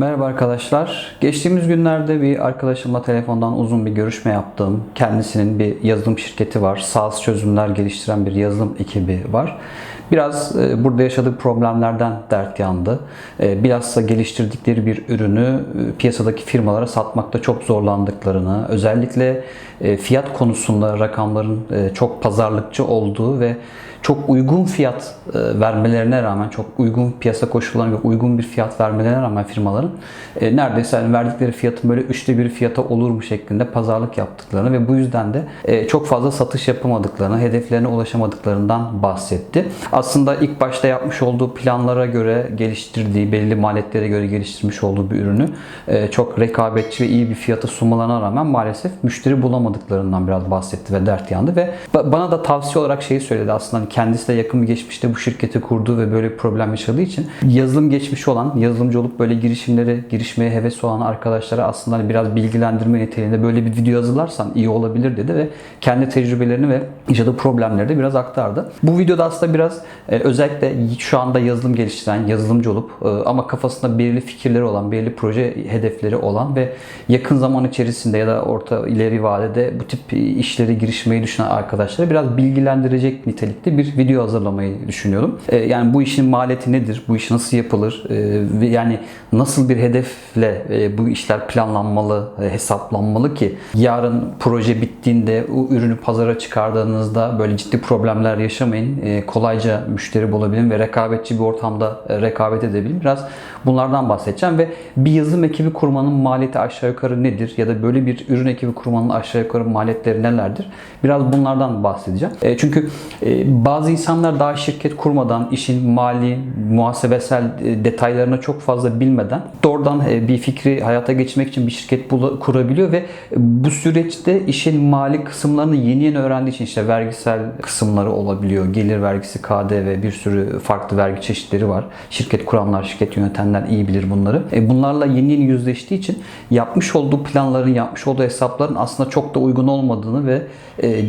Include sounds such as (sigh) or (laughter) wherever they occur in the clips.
Merhaba arkadaşlar. Geçtiğimiz günlerde bir arkadaşımla telefondan uzun bir görüşme yaptım. Kendisinin bir yazılım şirketi var. SaaS çözümler geliştiren bir yazılım ekibi var. Biraz e, burada yaşadığı problemlerden dert yandı. E, Bilhassa geliştirdikleri bir ürünü e, piyasadaki firmalara satmakta çok zorlandıklarını, özellikle fiyat konusunda rakamların çok pazarlıkçı olduğu ve çok uygun fiyat e, vermelerine rağmen, çok uygun piyasa koşullarına göre uygun bir fiyat vermelerine rağmen firmaların e, neredeyse hani verdikleri fiyatın böyle üçte bir fiyata olur mu şeklinde pazarlık yaptıklarını ve bu yüzden de e, çok fazla satış yapamadıklarını, hedeflerine ulaşamadıklarından bahsetti. Aslında ilk başta yapmış olduğu planlara göre geliştirdiği, belli maliyetlere göre geliştirmiş olduğu bir ürünü çok rekabetçi ve iyi bir fiyata sunmalarına rağmen maalesef müşteri bulamadıklarından biraz bahsetti ve dert yandı ve ba- bana da tavsiye olarak şeyi söyledi aslında hani kendisi de yakın bir geçmişte bu şirketi kurduğu ve böyle bir problem yaşadığı için yazılım geçmişi olan, yazılımcı olup böyle girişimleri, girişmeye heves olan arkadaşlara aslında hani biraz bilgilendirme niteliğinde böyle bir video hazırlarsan iyi olabilir dedi ve kendi tecrübelerini ve yaşadığı problemleri de biraz aktardı. Bu videoda aslında biraz e, özellikle şu anda yazılım geliştiren, yazılımcı olup e, ama kafasında belirli fikirleri olan, belirli proje hedefleri olan ve yakın zaman içerisinde ya da orta ileri vadede bu tip işleri girişmeyi düşünen arkadaşları biraz bilgilendirecek nitelikte bir video hazırlamayı düşünüyorum. E, Yani bu işin maliyeti nedir? Bu iş nasıl yapılır? E, yani nasıl bir hedefle e, bu işler planlanmalı, e, hesaplanmalı ki yarın proje bittiğinde o ürünü pazara çıkardığınızda böyle ciddi problemler yaşamayın. E, Kolayca müşteri bulabilin ve rekabetçi bir ortamda e, rekabet edebilin. Biraz bunlardan bahsedeceğim ve bir yazılım ekibi kurmanın maliyeti aşağı yukarı nedir? Ya da böyle bir ürün ekibi kurmanın aşağı yukarı maliyetleri nelerdir? Biraz bunlardan bahsedeceğim. E, Çünkü e, bazı insanlar daha şirket kurmadan işin mali, muhasebesel e, detaylarına çok fazla bilmeden doğrudan e, bir fikri hayata geçirmek için bir şirket kurabiliyor ve bu süreçte işin mali kısımlarını yeni yeni öğrendiği için işte vergisel kısımları olabiliyor. Gelir vergisi, KDV bir sürü farklı vergi çeşitleri var. Şirket kuranlar, şirket yönetenler iyi bilir bunları. E, bunlarla yeni yeni yüzleştiği için yapmış olduğu planların, yapmış olduğu hesapların aslında çok da uygun olmadığını ve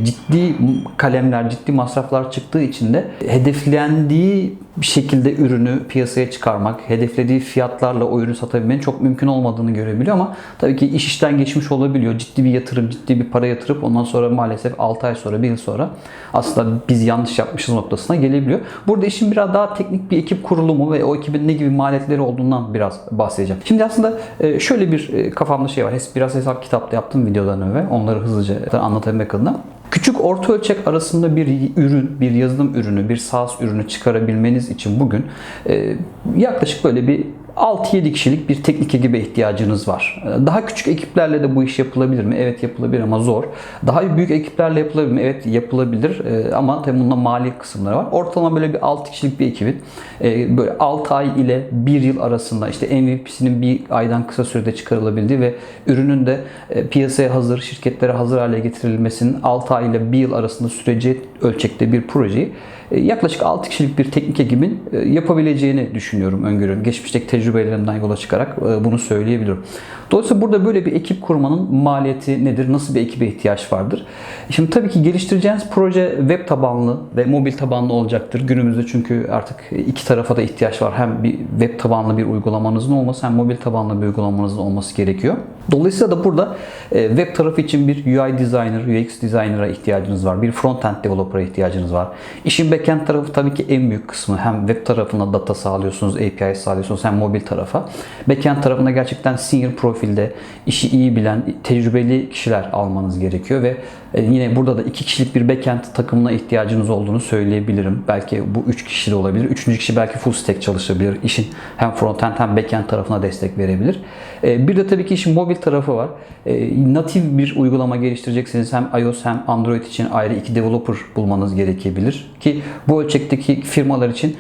ciddi kalemler, ciddi masraflar çıktığı için de hedeflendiği bir şekilde ürünü piyasaya çıkarmak, hedeflediği fiyatlarla o ürünü satabilmenin çok mümkün olmadığını görebiliyor ama tabii ki iş işten geçmiş olabiliyor. Ciddi bir yatırım, ciddi bir para yatırıp ondan sonra maalesef 6 ay sonra, 1 yıl sonra aslında biz yanlış yapmışız noktasına gelebiliyor. Burada işin biraz daha teknik bir ekip kurulumu ve o ekibin ne gibi maliyetleri olduğundan biraz bahsedeceğim. Şimdi aslında e, şöyle bir e, kafamda şey var. Biraz hesap kitapta yaptım videodan önce. Onları hızlıca anlatabilmek adına. Küçük orta ölçek arasında bir ürün, bir yazılım ürünü, bir SaaS ürünü çıkarabilmeniz için bugün e, yaklaşık böyle bir 6-7 kişilik bir teknik ekibe ihtiyacınız var. Daha küçük ekiplerle de bu iş yapılabilir mi? Evet yapılabilir ama zor. Daha büyük ekiplerle yapılabilir mi? Evet yapılabilir E, ama tabii bunda mali kısımları var. Ortalama böyle bir 6 kişilik bir ekibin e, böyle 6 ay ile 1 yıl arasında işte MVP'sinin bir aydan kısa sürede çıkarılabildiği ve ürünün de e, piyasaya hazır, şirketlere hazır hale getirilmesinin 6 ay ile 1 yıl arasında süreci ölçekte bir projeyi e, yaklaşık 6 kişilik bir teknik ekibin yapabileceğini düşünüyorum, öngörüyorum. Geçmişteki tecrübelerimden yola çıkarak e, bunu söyleyebilirim. Dolayısıyla burada böyle bir ekip kurmanın maliyeti nedir? Nasıl bir ekibe ihtiyaç vardır? Şimdi tabii ki geliştireceğiniz proje web tabanlı ve mobil tabanlı olacaktır. Günümüzde çünkü artık iki tarafa da ihtiyaç var. Hem bir web tabanlı bir uygulamanızın olması hem mobil tabanlı bir uygulamanızın olması gerekiyor. Dolayısıyla da burada e, web tarafı için bir UI designer, UX designer'a ihtiyacınız var. Bir front-end developer'a ihtiyacınız var. İşin backend tarafı tabii ki en büyük kısmı. Hem web tarafına data sağlıyorsunuz, API sağlıyorsunuz hem mobil tarafa. Backend tarafında gerçekten senior profilde işi iyi bilen, tecrübeli kişiler almanız gerekiyor ve e, yine burada da iki kişilik bir backend takımına ihtiyacınız olduğunu söyleyebilirim. Belki bu üç kişi de olabilir. Üçüncü kişi belki full stack çalışabilir. İşin hem frontend hem backend tarafına destek verebilir. E, Bir de tabii ki işin mobil tarafı var. E, Natif bir uygulama geliştireceksiniz. Hem iOS hem Android için ayrı iki developer bulmanız gerekebilir. Ki bu ölçekteki firmalar için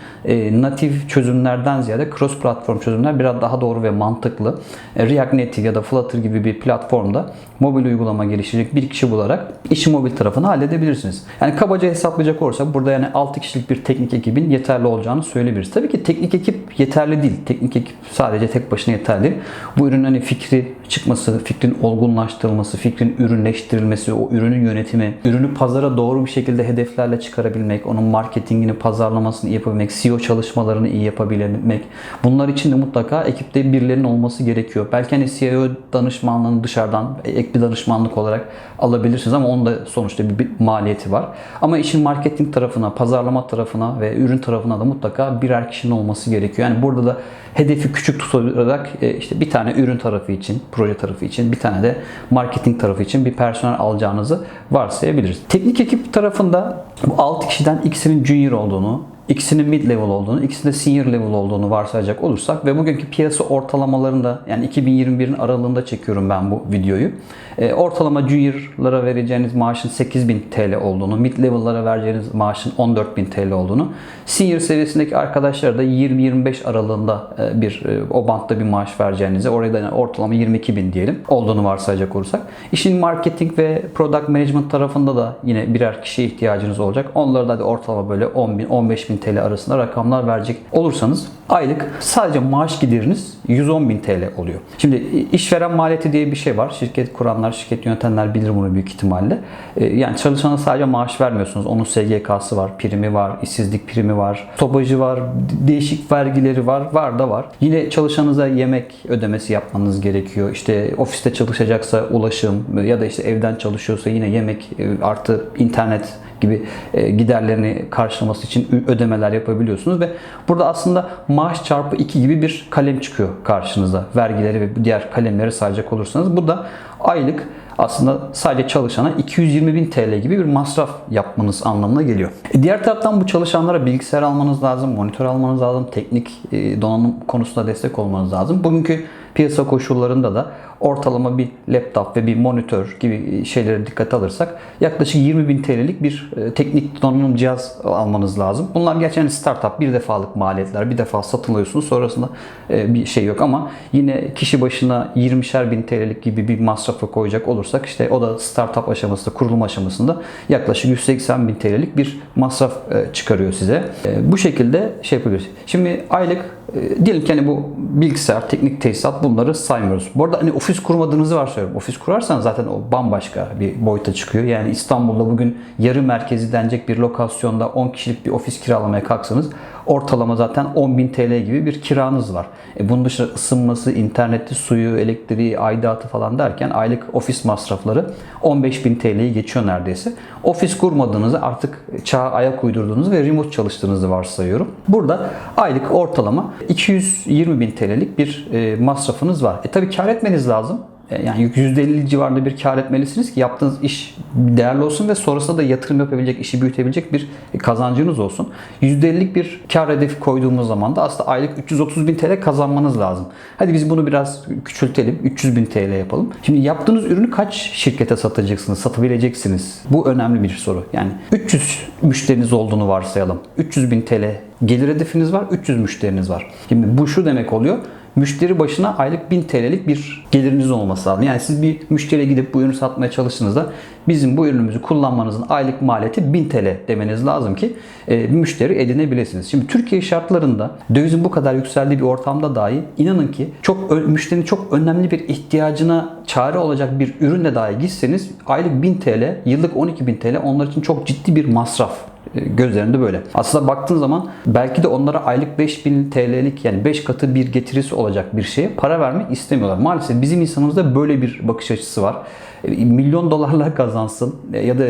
natif çözümlerden ziyade cross platform çözümler biraz daha doğru ve mantıklı. E, React Native ya da Flutter gibi bir platformda mobil uygulama geliştirecek bir kişi bularak işi mobil tarafını halledebilirsiniz. Yani kabaca hesaplayacak olursak burada yani 6 kişilik bir teknik ekibin yeterli olacağını söyleyebiliriz. Tabii ki teknik ekip yeterli değil. Teknik ekip sadece tek başına yeterli. Bu ürünün hani fikri, çıkması, fikrin olgunlaştırılması, fikrin ürünleştirilmesi, o ürünün yönetimi, ürünü pazara doğru bir şekilde hedeflerle çıkarabilmek, onun marketingini, pazarlamasını iyi yapabilmek, SEO çalışmalarını iyi yapabilmek. Bunlar için de mutlaka ekipte birilerinin olması gerekiyor. Belki hani CEO danışmanlığını dışarıdan ek bir danışmanlık olarak alabilirsiniz ama onun da sonuçta bir, bir maliyeti var. Ama işin marketing tarafına, pazarlama tarafına ve ürün tarafına da mutlaka birer kişinin olması gerekiyor. Yani burada da hedefi küçük tutarak e, işte bir tane ürün tarafı için, proje tarafı için, bir tane de marketing tarafı için bir personel alacağınızı varsayabiliriz. Teknik ekip tarafında bu 6 kişiden ikisinin junior olduğunu, ikisinin mid level olduğunu, ikisinin de senior level olduğunu varsayacak olursak ve bugünkü piyasa ortalamalarında yani 2021'in aralığında çekiyorum ben bu videoyu. E, ortalama junior'lara vereceğiniz maaşın 8000 TL olduğunu, mid level'lara vereceğiniz maaşın 14000 TL olduğunu, senior seviyesindeki arkadaşlara da 20-25 aralığında e, bir e, o bantta bir maaş vereceğinizi, oraya da yani ortalama 22000 diyelim olduğunu varsayacak olursak. İşin marketing ve product management tarafında da yine birer kişiye ihtiyacınız olacak. Onlara da ortalama böyle 10.000 15.000 TL arasında rakamlar verecek olursanız aylık sadece maaş gideriniz 110.000 TL oluyor. Şimdi işveren maliyeti diye bir şey var. Şirket kuranlar, şirket yönetenler bilir bunu büyük ihtimalle. Ee, Yani çalışana sadece maaş vermiyorsunuz. Onun SGK'sı var, primi var, işsizlik primi var, stopajı var, değişik vergileri var, var da var. Yine çalışanıza yemek ödemesi yapmanız gerekiyor. İşte ofiste çalışacaksa ulaşım ya da işte evden çalışıyorsa yine yemek e, artı internet gibi e, giderlerini karşılaması için ödemeler yapabiliyorsunuz ve burada aslında maaş çarpı 2 gibi bir kalem çıkıyor karşınıza. Vergileri ve diğer kalemleri sayacak olursanız bu da aylık aslında sadece çalışana 220 bin TL gibi bir masraf yapmanız anlamına geliyor. E, Diğer taraftan bu çalışanlara bilgisayar almanız lazım, monitör almanız lazım, teknik e, donanım konusunda destek olmanız lazım. Bugünkü piyasa koşullarında da ortalama bir laptop ve bir monitör gibi şeylere dikkat alırsak yaklaşık 20 bin TL'lik bir e, teknik donanım cihaz almanız lazım. Bunlar gerçekten startup bir defalık maliyetler. Bir defa satın alıyorsunuz sonrasında e, bir şey yok ama yine kişi başına 20'şer bin TL'lik gibi bir masrafa koyacak olursak işte o da startup aşamasında, kurulum aşamasında yaklaşık 180 bin TL'lik bir masraf e, çıkarıyor size. Bu şekilde şey yapabiliriz. Şimdi aylık e, diyelim ki hani bu bilgisayar, teknik tesisat bunları saymıyoruz. Bu arada hani ofis kurmadığınızı varsayıyorum. Ofis kurarsan zaten o bambaşka bir boyuta çıkıyor. Yani İstanbul'da bugün yarı merkezi denecek bir lokasyonda 10 kişilik bir ofis kiralamaya kalksanız ortalama zaten 10.000 TL gibi bir kiranız var. E bunun dışında ısınması, interneti, suyu, elektriği, aidatı falan derken aylık ofis masrafları 15.000 TL'yi geçiyor neredeyse. Ofis kurmadığınızı artık çağa ayak uydurduğunuzu ve remote çalıştığınızı varsayıyorum. Burada aylık ortalama 220 bin TL'lik bir e, masrafınız var. E tabi kar etmeniz lazım. E, Yani %50 civarında bir kar etmelisiniz ki yaptığınız iş değerli olsun ve sonrasında da yatırım yapabilecek, işi büyütebilecek bir kazancınız olsun. %50'lik bir kar hedefi koyduğumuz zaman da aslında aylık 330 bin TL kazanmanız lazım. Hadi biz bunu biraz küçültelim, 300 bin TL yapalım. Şimdi yaptığınız ürünü kaç şirkete satacaksınız, satabileceksiniz? Bu önemli bir soru. Yani 300 müşteriniz olduğunu varsayalım. 300 bin TL gelir hedefiniz var, 300 müşteriniz var. Şimdi bu şu demek oluyor müşteri başına aylık 1000 TL'lik bir geliriniz olması lazım. Yani siz bir müşteriye gidip bu ürünü satmaya çalıştığınızda bizim bu ürünümüzü kullanmanızın aylık maliyeti 1000 TL demeniz lazım ki e, bir müşteri edinebilirsiniz. Şimdi Türkiye şartlarında dövizin bu kadar yükseldiği bir ortamda dahi inanın ki çok müşterinin çok önemli bir ihtiyacına çare olacak bir ürünle dahi gitseniz aylık 1000 TL, yıllık 12.000 TL onlar için çok ciddi bir masraf gözlerinde böyle. Aslında baktığın zaman belki de onlara aylık 5000 TL'lik yani 5 katı bir getirisi olacak bir şeye para vermek istemiyorlar. Maalesef bizim insanımızda böyle bir bakış açısı var. E, Milyon dolarlar (laughs) kazansın e, ya da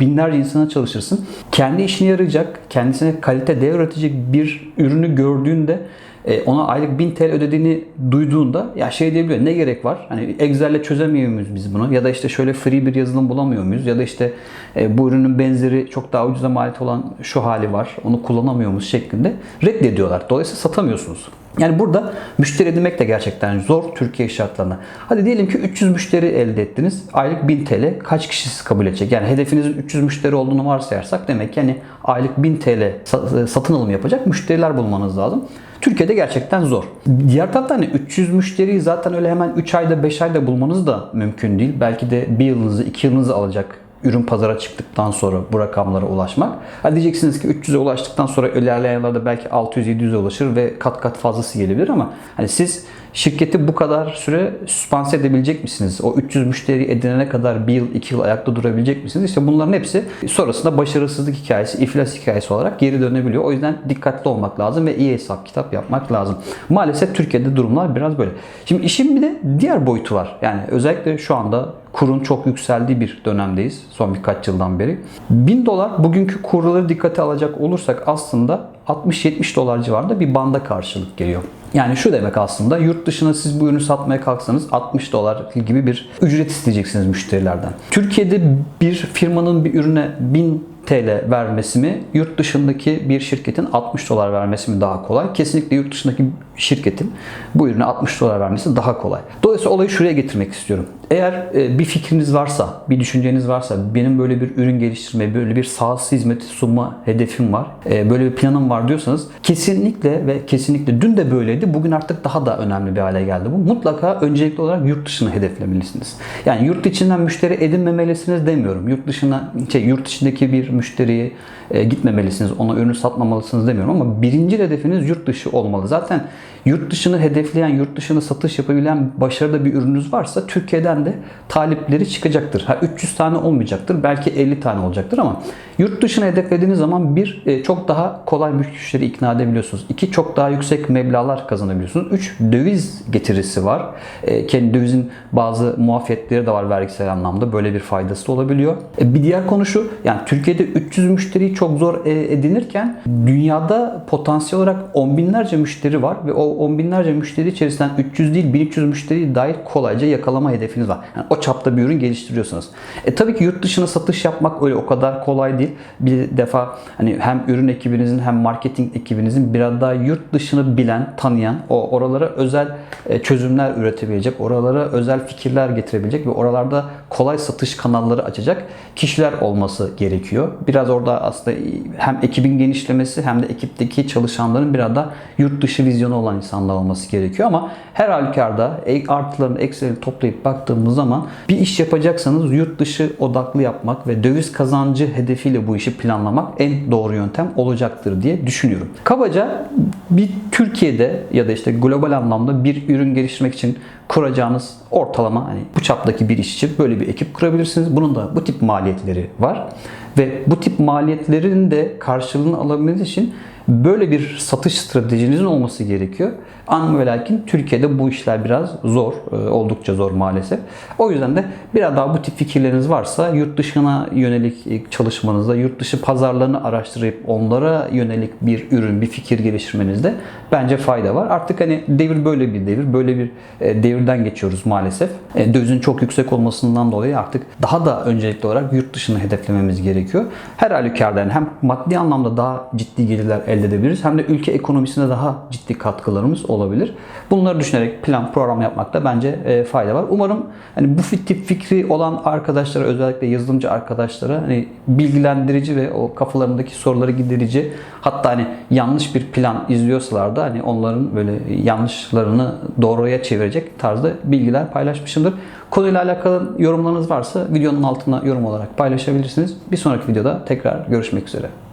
binlerce insana çalışırsın. Kendi işine yarayacak, kendisine kalite değer üretecek bir ürünü gördüğünde e, ona aylık 1000 TL ödediğini duyduğunda ya şey diyebiliyor ne gerek var? Hani Excel'le çözemiyor muyuz biz bunu? Ya da işte şöyle free bir yazılım bulamıyor muyuz? Ya da işte e, bu ürünün benzeri çok daha ucuza maliyet olan şu hali var. Onu kullanamıyor muyuz şeklinde reddediyorlar. Dolayısıyla satamıyorsunuz. Yani burada müşteri edinmek de gerçekten zor Türkiye şartlarında. Hadi diyelim ki 300 müşteri elde ettiniz. Aylık 1000 TL kaç kişi sizi kabul edecek? Yani hedefinizin 300 müşteri olduğunu varsayarsak demek ki hani aylık 1000 TL sa- satın alım yapacak müşteriler bulmanız lazım. Türkiye'de gerçekten zor. Diğer taraftan hani 300 müşteriyi zaten öyle hemen 3 ayda 5 ayda bulmanız da mümkün değil. Belki de bir yılınızı 2 yılınızı alacak ürün pazara çıktıktan sonra bu rakamlara ulaşmak. Ha diyeceksiniz ki 300'e ulaştıktan sonra ilerleyen yıllarda belki 600-700'e ulaşır ve kat kat fazlası gelebilir ama hani siz şirketi bu kadar süre süspanse edebilecek misiniz? O 300 müşteri edinene kadar bir yıl, iki yıl ayakta durabilecek misiniz? İşte bunların hepsi sonrasında başarısızlık hikayesi, iflas hikayesi olarak geri dönebiliyor. O yüzden dikkatli olmak lazım ve iyi hesap kitap yapmak lazım. Maalesef Türkiye'de durumlar biraz böyle. Şimdi işin bir de diğer boyutu var. Yani özellikle şu anda kurun çok yükseldiği bir dönemdeyiz son birkaç yıldan beri. 1000 dolar bugünkü kurları dikkate alacak olursak aslında 60-70 dolar civarında bir banda karşılık geliyor. Yani şu demek aslında yurt dışına siz bu ürünü satmaya kalksanız 60 dolar gibi bir ücret isteyeceksiniz müşterilerden. Türkiye'de bir firmanın bir ürüne 1000 TL vermesi mi, yurt dışındaki bir şirketin 60 dolar vermesi mi daha kolay? Kesinlikle yurt dışındaki şirketin bu ürüne 60 dolar vermesi daha kolay. Dolayısıyla olayı şuraya getirmek istiyorum. Eğer e, bir fikriniz varsa, bir düşünceniz varsa, benim böyle bir ürün geliştirme, böyle bir SaaS hizmeti sunma hedefim var, e, böyle bir planım var diyorsanız kesinlikle ve kesinlikle dün de böyleydi, bugün artık daha da önemli bir hale geldi bu. Mutlaka öncelikli olarak yurt dışını hedeflemelisiniz. Yani yurt içinden müşteri edinmemelisiniz demiyorum. Yurt dışına, şey, yurt içindeki bir müşteriye e, gitmemelisiniz, ona ürünü satmamalısınız demiyorum ama birinci hedefiniz yurt dışı olmalı. Zaten yurt dışını hedefleyen, yurt dışına satış yapabilen başarıda bir ürününüz varsa Türkiye'den de talipleri çıkacaktır. Ha 300 tane olmayacaktır, belki 50 tane olacaktır ama yurt dışını hedeflediğiniz zaman bir e, çok daha kolay müşteri ikna edebiliyorsunuz. İki çok daha yüksek meblağlar kazanabiliyorsunuz. Üç döviz getirisi var. E, kendi dövizin bazı muafiyetleri de var vergisel anlamda. Böyle bir faydası da olabiliyor. E, bir diğer konu şu. Yani Türkiye'de 300 müşteriyi çok zor edinirken dünyada potansiyel olarak on binlerce müşteri var ve o on binlerce müşteri içerisinden 300 değil 1300 müşteri dair kolayca yakalama hedefiniz var. Yani o çapta bir ürün geliştiriyorsunuz. E tabii ki yurt dışına satış yapmak öyle o kadar kolay değil. Bir defa hani hem ürün ekibinizin hem marketing ekibinizin biraz daha yurt dışını bilen, tanıyan, o oralara özel e, çözümler üretebilecek, oralara özel fikirler getirebilecek ve oralarda kolay satış kanalları açacak kişiler olması gerekiyor. Biraz orada aslında hem ekibin genişlemesi hem de ekipteki çalışanların biraz da yurt dışı vizyonu olan insanlar olması gerekiyor ama her halükarda artılarını, eksilerini toplayıp baktığımız zaman bir iş yapacaksanız yurt dışı odaklı yapmak ve döviz kazancı hedefiyle bu işi planlamak en doğru yöntem olacaktır diye düşünüyorum. Kabaca bir Türkiye'de ya da işte global anlamda bir ürün geliştirmek için kuracağınız ortalama hani bu çaptaki bir iş için böyle bir ekip kurabilirsiniz. Bunun da bu tip maliyetleri var ve bu tip maliyetlerin de karşılığını alabilmeniz için böyle bir satış stratejinizin olması gerekiyor. Ama ve lakin Türkiye'de bu işler biraz zor, e, oldukça zor maalesef. O yüzden de biraz daha bu tip fikirleriniz varsa yurt dışına yönelik çalışmanızda, yurt dışı pazarlarını araştırıp onlara yönelik bir ürün, bir fikir geliştirmenizde bence fayda var. Artık hani devir böyle bir devir, böyle bir e, devirden geçiyoruz maalesef. E, Dövizin çok yüksek olmasından dolayı artık daha da öncelikli olarak yurt dışını hedeflememiz gerekiyor. Her halükarda hem maddi anlamda daha ciddi gelirler elde edebiliriz hem de ülke ekonomisine daha ciddi katkılarımız olabilir. Bunları düşünerek plan program yapmakta bence e, fayda var. Umarım hani bu tip fikri olan arkadaşlara özellikle yazılımcı arkadaşlara hani bilgilendirici ve o kafalarındaki soruları giderici hatta hani yanlış bir plan izliyorsalar da hani onların böyle yanlışlarını doğruya çevirecek tarzda bilgiler paylaşmışımdır. Konuyla alakalı yorumlarınız varsa videonun altına yorum olarak paylaşabilirsiniz. Bir sonraki videoda tekrar görüşmek üzere.